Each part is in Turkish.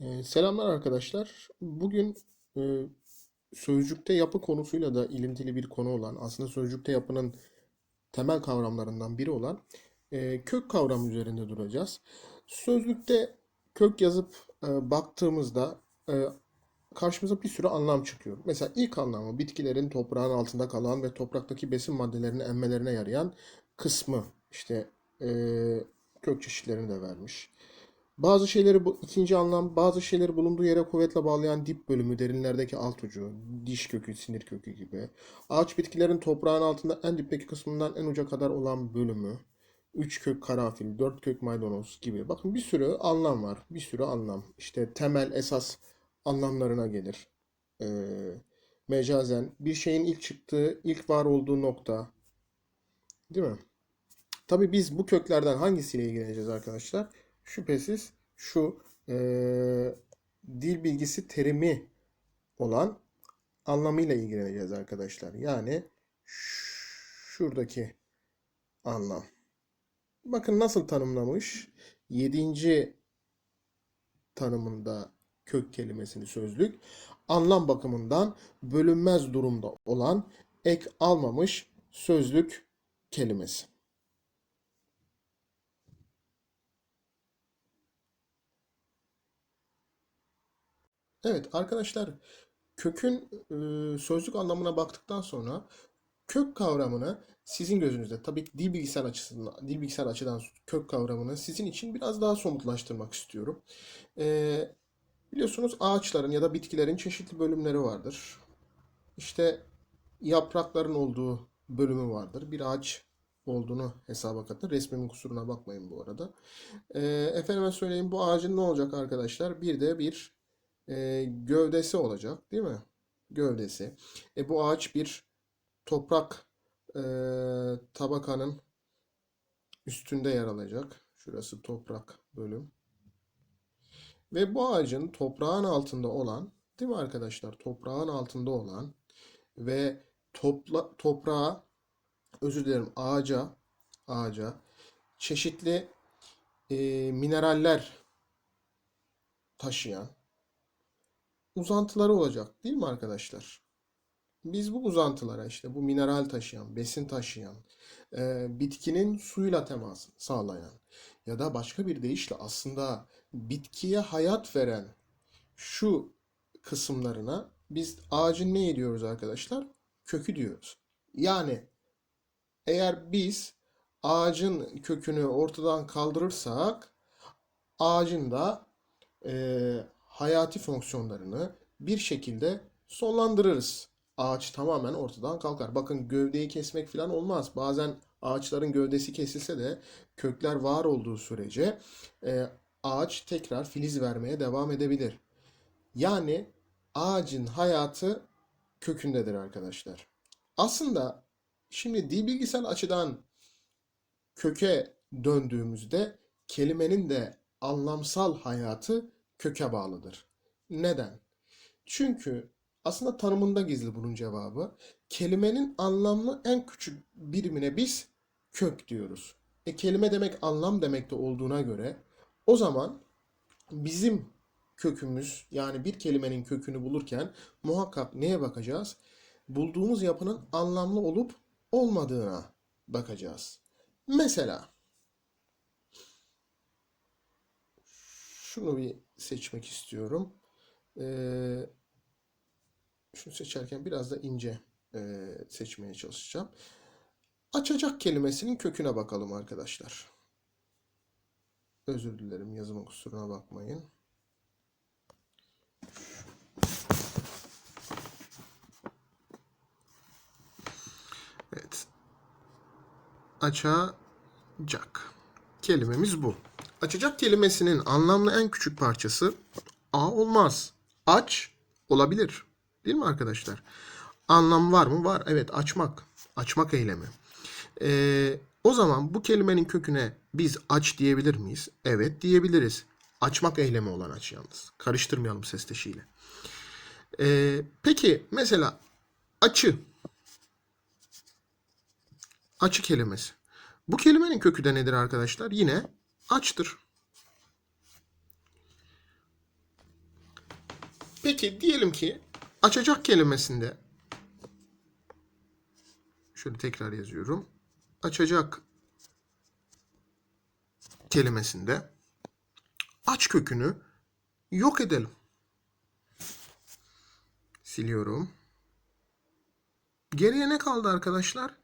Ee, selamlar arkadaşlar. Bugün e, sözcükte yapı konusuyla da ilintili bir konu olan, aslında sözcükte yapının temel kavramlarından biri olan e, kök kavramı üzerinde duracağız. Sözlükte kök yazıp e, baktığımızda e, karşımıza bir sürü anlam çıkıyor. Mesela ilk anlamı bitkilerin toprağın altında kalan ve topraktaki besin maddelerini emmelerine yarayan kısmı. İşte e, kök çeşitlerini de vermiş. Bazı şeyleri bu ikinci anlam, bazı şeyleri bulunduğu yere kuvvetle bağlayan dip bölümü, derinlerdeki alt ucu, diş kökü, sinir kökü gibi. Ağaç bitkilerin toprağın altında en dipteki kısmından en uca kadar olan bölümü. Üç kök karanfil, dört kök maydanoz gibi. Bakın bir sürü anlam var. Bir sürü anlam. İşte temel, esas anlamlarına gelir. Ee, mecazen bir şeyin ilk çıktığı, ilk var olduğu nokta. Değil mi? Tabii biz bu köklerden hangisiyle ilgileneceğiz arkadaşlar? Şüphesiz şu eee, dil bilgisi terimi olan anlamıyla ilgileneceğiz arkadaşlar. Yani şuradaki anlam. Bakın nasıl tanımlamış? Yedinci tanımında kök kelimesini sözlük. Anlam bakımından bölünmez durumda olan ek almamış sözlük kelimesi. Evet arkadaşlar kökün e, sözlük anlamına baktıktan sonra kök kavramını sizin gözünüzde tabii ki dil bilgisayar açısından dil bilgisayar açıdan kök kavramını sizin için biraz daha somutlaştırmak istiyorum. E, biliyorsunuz ağaçların ya da bitkilerin çeşitli bölümleri vardır. İşte yaprakların olduğu bölümü vardır. Bir ağaç olduğunu hesaba katın. Resmimin kusuruna bakmayın bu arada. E, efendime söyleyeyim bu ağacın ne olacak arkadaşlar? Bir de bir e, gövdesi olacak, değil mi? Gövdesi. E, bu ağaç bir toprak e, tabakanın üstünde yer alacak. Şurası toprak bölüm. Ve bu ağacın toprağın altında olan, değil mi arkadaşlar? Toprağın altında olan ve topla, toprağa, özür dilerim ağaca, ağaca çeşitli e, mineraller taşıyan uzantıları olacak değil mi arkadaşlar? Biz bu uzantılara işte bu mineral taşıyan, besin taşıyan, e, bitkinin suyla temasını sağlayan ya da başka bir deyişle aslında bitkiye hayat veren şu kısımlarına biz ağacın ne diyoruz arkadaşlar? Kökü diyoruz. Yani eğer biz ağacın kökünü ortadan kaldırırsak ağacın da e, hayati fonksiyonlarını bir şekilde sonlandırırız. Ağaç tamamen ortadan kalkar. Bakın gövdeyi kesmek falan olmaz. Bazen ağaçların gövdesi kesilse de kökler var olduğu sürece e, ağaç tekrar filiz vermeye devam edebilir. Yani ağacın hayatı kökündedir arkadaşlar. Aslında şimdi dil bilgisel açıdan köke döndüğümüzde kelimenin de anlamsal hayatı köke bağlıdır. Neden? Çünkü aslında tanımında gizli bunun cevabı. Kelimenin anlamlı en küçük birimine biz kök diyoruz. E kelime demek anlam demek de olduğuna göre o zaman bizim kökümüz yani bir kelimenin kökünü bulurken muhakkak neye bakacağız? Bulduğumuz yapının anlamlı olup olmadığına bakacağız. Mesela şunu bir seçmek istiyorum. Ee, şunu seçerken biraz da ince e, seçmeye çalışacağım. Açacak kelimesinin köküne bakalım arkadaşlar. Özür dilerim yazımın kusuruna bakmayın. Evet. Açacak. Kelimemiz bu. Açacak kelimesinin anlamlı en küçük parçası A olmaz. Aç olabilir. Değil mi arkadaşlar? Anlam var mı? Var. Evet açmak. Açmak eylemi. Ee, o zaman bu kelimenin köküne biz aç diyebilir miyiz? Evet diyebiliriz. Açmak eylemi olan aç yalnız. Karıştırmayalım sesteşiyle. Ee, peki mesela açı. Açı kelimesi. Bu kelimenin kökü de nedir arkadaşlar? Yine açtır. Peki diyelim ki açacak kelimesinde şöyle tekrar yazıyorum. Açacak kelimesinde aç kökünü yok edelim. Siliyorum. Geriye ne kaldı arkadaşlar?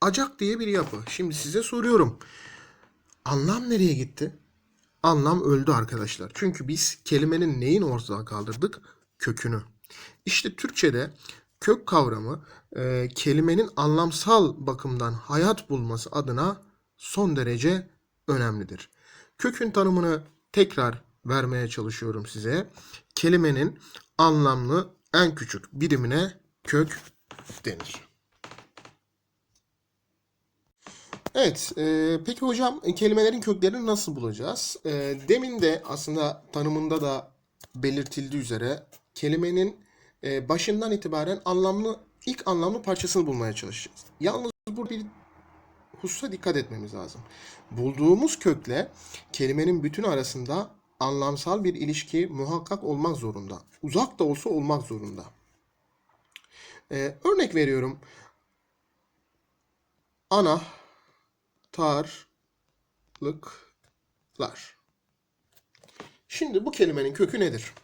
Acak diye bir yapı. Şimdi size soruyorum. Anlam nereye gitti? Anlam öldü arkadaşlar. Çünkü biz kelimenin neyin ortadan kaldırdık? Kökünü. İşte Türkçe'de kök kavramı e, kelimenin anlamsal bakımdan hayat bulması adına son derece önemlidir. Kökün tanımını tekrar vermeye çalışıyorum size. Kelimenin anlamlı en küçük birimine kök denir. Evet, e, peki hocam kelimelerin köklerini nasıl bulacağız? E, demin de aslında tanımında da belirtildiği üzere kelimenin e, başından itibaren anlamlı ilk anlamlı parçasını bulmaya çalışacağız. Yalnız burada bir hususa dikkat etmemiz lazım. Bulduğumuz kökle kelimenin bütünü arasında anlamsal bir ilişki muhakkak olmak zorunda. Uzak da olsa olmak zorunda. E, örnek veriyorum. Ana, tarlıklar. Şimdi bu kelimenin kökü nedir?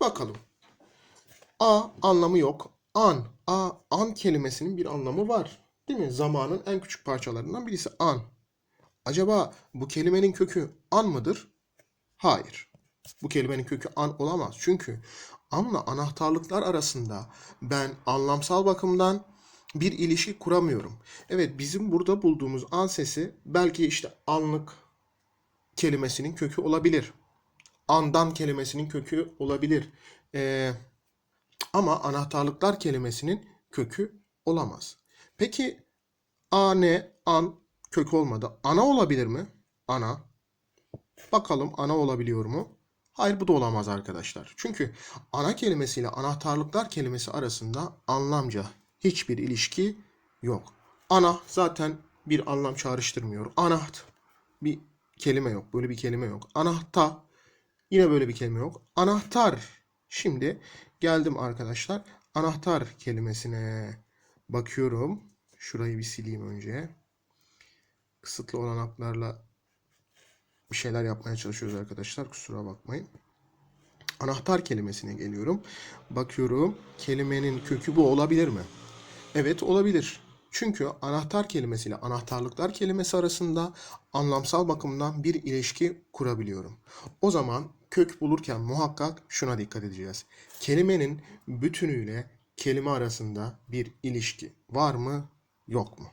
Bakalım. A anlamı yok. An. A an kelimesinin bir anlamı var. Değil mi? Zamanın en küçük parçalarından birisi an. Acaba bu kelimenin kökü an mıdır? Hayır. Bu kelimenin kökü an olamaz. Çünkü anla anahtarlıklar arasında ben anlamsal bakımdan bir ilişki kuramıyorum. Evet bizim burada bulduğumuz an sesi belki işte anlık kelimesinin kökü olabilir. Andan kelimesinin kökü olabilir. Ee, ama anahtarlıklar kelimesinin kökü olamaz. Peki a ne? An kök olmadı. Ana olabilir mi? Ana. Bakalım ana olabiliyor mu? Hayır bu da olamaz arkadaşlar. Çünkü ana kelimesiyle anahtarlıklar kelimesi arasında anlamca hiçbir ilişki yok. Ana zaten bir anlam çağrıştırmıyor. Anaht bir kelime yok. Böyle bir kelime yok. Anahta yine böyle bir kelime yok. Anahtar. Şimdi geldim arkadaşlar. Anahtar kelimesine bakıyorum. Şurayı bir sileyim önce. Kısıtlı olanaklarla bir şeyler yapmaya çalışıyoruz arkadaşlar. Kusura bakmayın. Anahtar kelimesine geliyorum. Bakıyorum kelimenin kökü bu olabilir mi? Evet olabilir. Çünkü anahtar kelimesiyle anahtarlıklar kelimesi arasında anlamsal bakımdan bir ilişki kurabiliyorum. O zaman kök bulurken muhakkak şuna dikkat edeceğiz. Kelimenin bütünüyle kelime arasında bir ilişki var mı yok mu?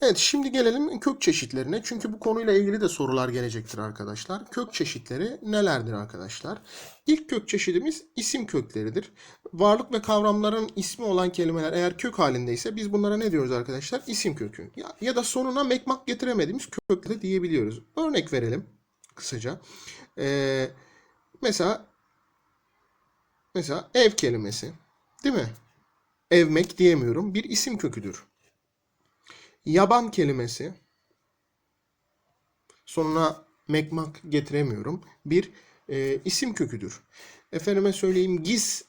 Evet şimdi gelelim kök çeşitlerine. Çünkü bu konuyla ilgili de sorular gelecektir arkadaşlar. Kök çeşitleri nelerdir arkadaşlar? İlk kök çeşidimiz isim kökleridir. Varlık ve kavramların ismi olan kelimeler eğer kök halindeyse biz bunlara ne diyoruz arkadaşlar? İsim kökü. Ya, ya da sonuna mekmak getiremediğimiz kökleri diyebiliyoruz. Örnek verelim kısaca. Ee, mesela mesela ev kelimesi değil mi? Evmek diyemiyorum. Bir isim köküdür. Yaban kelimesi sonuna mekmak getiremiyorum. Bir e, isim köküdür. Efendime söyleyeyim giz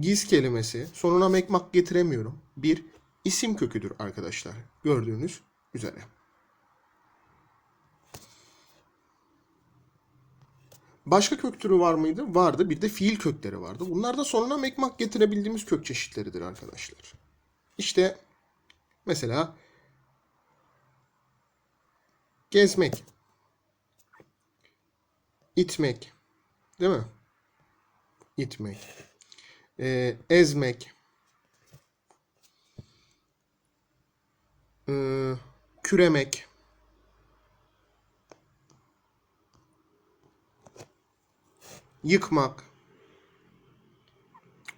giz kelimesi sonuna mekmak getiremiyorum. Bir isim köküdür arkadaşlar. Gördüğünüz üzere. Başka kök türü var mıydı? Vardı. Bir de fiil kökleri vardı. Bunlar da sonuna mekmak getirebildiğimiz kök çeşitleridir arkadaşlar. İşte Mesela gezmek, itmek, değil mi? İtmek, ee, ezmek, ee, küremek, yıkmak.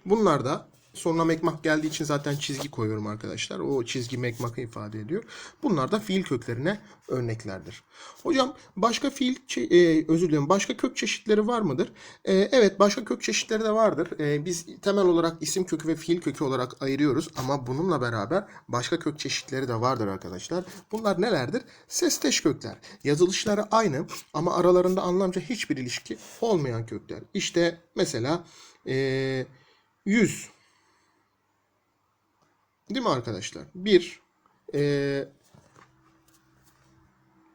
Bunlar da Sonuna mekmak geldiği için zaten çizgi koyuyorum arkadaşlar. O çizgi mekmakı ifade ediyor. Bunlar da fiil köklerine örneklerdir. Hocam başka fiil e, özür dilerim başka kök çeşitleri var mıdır? E, evet başka kök çeşitleri de vardır. E, biz temel olarak isim kökü ve fiil kökü olarak ayırıyoruz ama bununla beraber başka kök çeşitleri de vardır arkadaşlar. Bunlar nelerdir? Sesteş kökler. Yazılışları aynı ama aralarında anlamca hiçbir ilişki olmayan kökler. İşte mesela e, yüz Değil mi arkadaşlar? Bir e,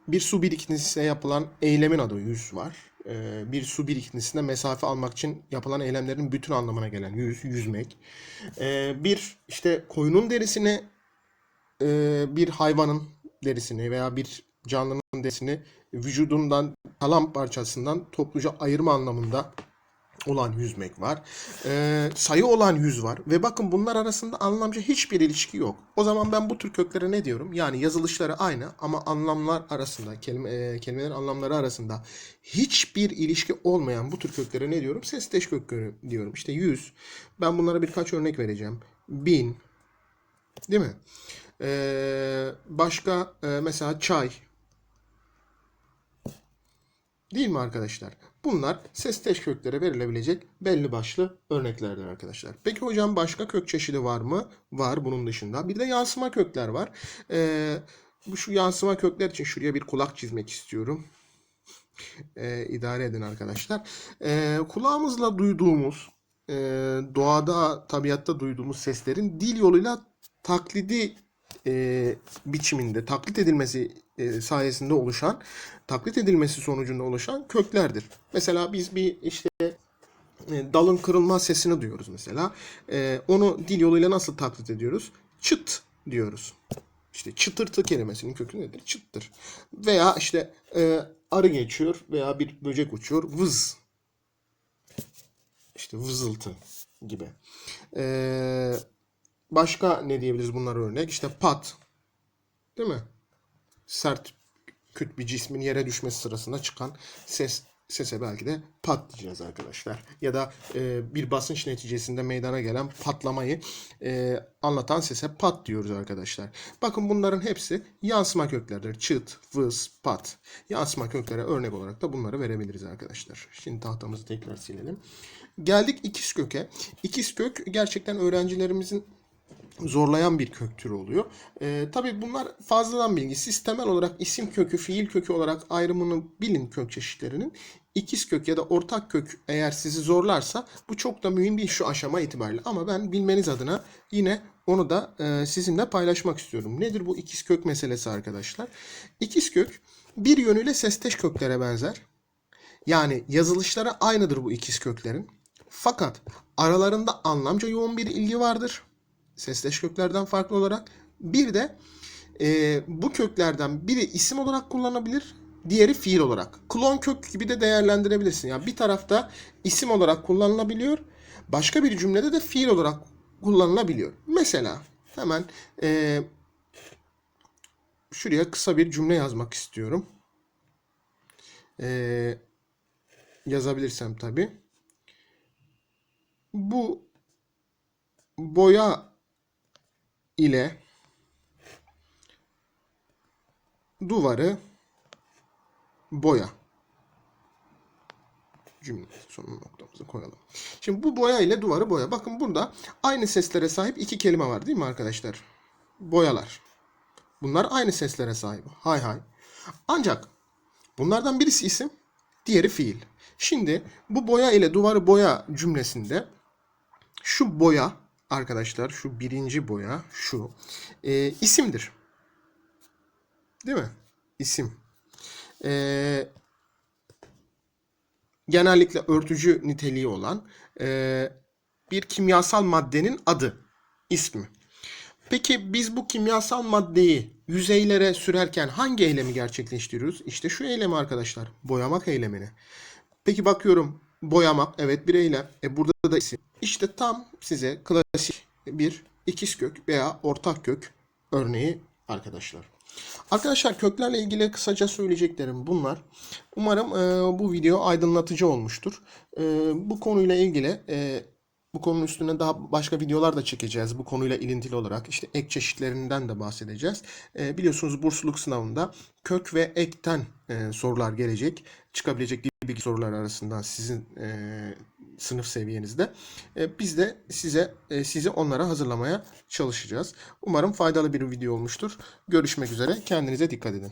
bir su birikintisine yapılan eylemin adı yüz var. E, bir su birikintisine mesafe almak için yapılan eylemlerin bütün anlamına gelen yüz, yüzmek. E, bir işte koyunun derisini e, bir hayvanın derisini veya bir canlının derisini vücudundan kalan parçasından topluca ayırma anlamında olan yüzmek var. Ee, sayı olan yüz var. Ve bakın bunlar arasında anlamca hiçbir ilişki yok. O zaman ben bu tür köklere ne diyorum? Yani yazılışları aynı ama anlamlar arasında, kelime, e, kelimelerin anlamları arasında hiçbir ilişki olmayan bu tür köklere ne diyorum? Sesteş kökleri diyorum. İşte yüz. Ben bunlara birkaç örnek vereceğim. Bin. Değil mi? Ee, başka e, mesela çay. Değil mi arkadaşlar? Bunlar sesteş köklere verilebilecek belli başlı örneklerdir arkadaşlar. Peki hocam başka kök çeşidi var mı? Var bunun dışında. Bir de yansıma kökler var. Ee, bu şu yansıma kökler için şuraya bir kulak çizmek istiyorum. Ee, idare edin arkadaşlar. Ee, kulağımızla duyduğumuz, e, doğada, tabiatta duyduğumuz seslerin dil yoluyla taklidi e, biçiminde taklit edilmesi e, sayesinde oluşan, taklit edilmesi sonucunda oluşan köklerdir. Mesela biz bir işte e, dalın kırılma sesini duyuyoruz mesela. E, onu dil yoluyla nasıl taklit ediyoruz? Çıt diyoruz. İşte çıtırtı kelimesinin kökü nedir? Çıttır. Veya işte e, arı geçiyor veya bir böcek uçuyor. Vız. İşte vızıltı gibi. Eee Başka ne diyebiliriz bunlara örnek? İşte pat. Değil mi? Sert küt bir cismin yere düşmesi sırasında çıkan ses sese belki de pat diyeceğiz arkadaşlar. Ya da e, bir basınç neticesinde meydana gelen patlamayı e, anlatan sese pat diyoruz arkadaşlar. Bakın bunların hepsi yansıma köklerdir. Çıt, vız, pat. Yansıma köklere örnek olarak da bunları verebiliriz arkadaşlar. Şimdi tahtamızı tekrar silelim. Geldik ikiz köke. İkiz kök gerçekten öğrencilerimizin zorlayan bir kök türü oluyor. Ee, tabii bunlar fazladan bilgi. Siz temel olarak isim kökü, fiil kökü olarak ayrımını bilin kök çeşitlerinin. İkiz kök ya da ortak kök eğer sizi zorlarsa bu çok da mühim değil şu aşama itibariyle. Ama ben bilmeniz adına yine onu da e, sizinle paylaşmak istiyorum. Nedir bu ikiz kök meselesi arkadaşlar? İkiz kök bir yönüyle sesteş köklere benzer. Yani yazılışları aynıdır bu ikiz köklerin. Fakat aralarında anlamca yoğun bir ilgi vardır sesleş köklerden farklı olarak. Bir de e, bu köklerden biri isim olarak kullanabilir, diğeri fiil olarak. Klon kök gibi de değerlendirebilirsin. Yani bir tarafta isim olarak kullanılabiliyor, başka bir cümlede de fiil olarak kullanılabiliyor. Mesela hemen e, şuraya kısa bir cümle yazmak istiyorum. E, yazabilirsem tabii. Bu boya ile duvarı boya. Cümle sonu noktamızı koyalım. Şimdi bu boya ile duvarı boya. Bakın burada aynı seslere sahip iki kelime var değil mi arkadaşlar? Boyalar. Bunlar aynı seslere sahip. Hay hay. Ancak bunlardan birisi isim, diğeri fiil. Şimdi bu boya ile duvarı boya cümlesinde şu boya arkadaşlar şu birinci boya şu e, isimdir. Değil mi? İsim. E, genellikle örtücü niteliği olan e, bir kimyasal maddenin adı, ismi. Peki biz bu kimyasal maddeyi yüzeylere sürerken hangi eylemi gerçekleştiriyoruz? İşte şu eylemi arkadaşlar. Boyamak eylemini. Peki bakıyorum boyamak evet bir eylem. E burada da isim. İşte tam size klasik bir ikiz kök veya ortak kök örneği arkadaşlar. Arkadaşlar köklerle ilgili kısaca söyleyeceklerim bunlar. Umarım e, bu video aydınlatıcı olmuştur. E, bu konuyla ilgili e, Bu konunun üstüne daha başka videolar da çekeceğiz. Bu konuyla ilintili olarak işte ek çeşitlerinden de bahsedeceğiz. E, biliyorsunuz bursluluk sınavında kök ve ekten e, sorular gelecek. Çıkabilecek bilgi soruları arasından sizin e, sınıf seviyenizde. E, biz de size e, sizi onlara hazırlamaya çalışacağız. Umarım faydalı bir video olmuştur. Görüşmek üzere. Kendinize dikkat edin.